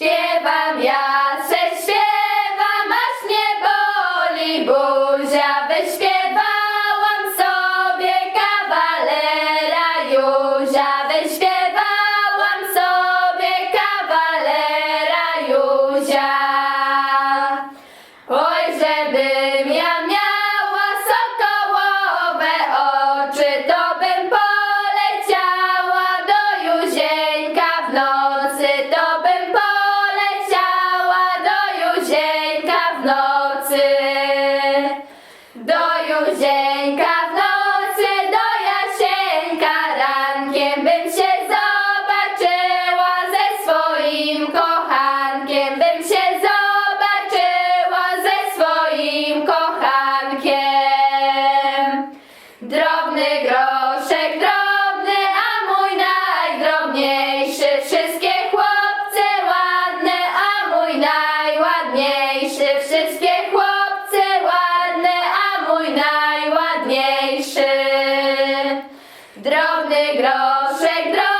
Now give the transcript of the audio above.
Śpiewam ja, se śpiewam, aż mnie boli buzia. Wyśpiewałam sobie kawalera Józia. Wyśpiewałam sobie kawalera Józia. Oj, żebym ja Do Juzieńka w nocy, do Jasieńka rankiem bym się zobaczyła ze swoim kochankiem, bym się zobaczyła ze swoim kochankiem. Drobny groszek, drobny, a mój najdrobniejszy. Wszystkie chłopcy ładne, a mój najładniejszy. Drobny groszek, drobny,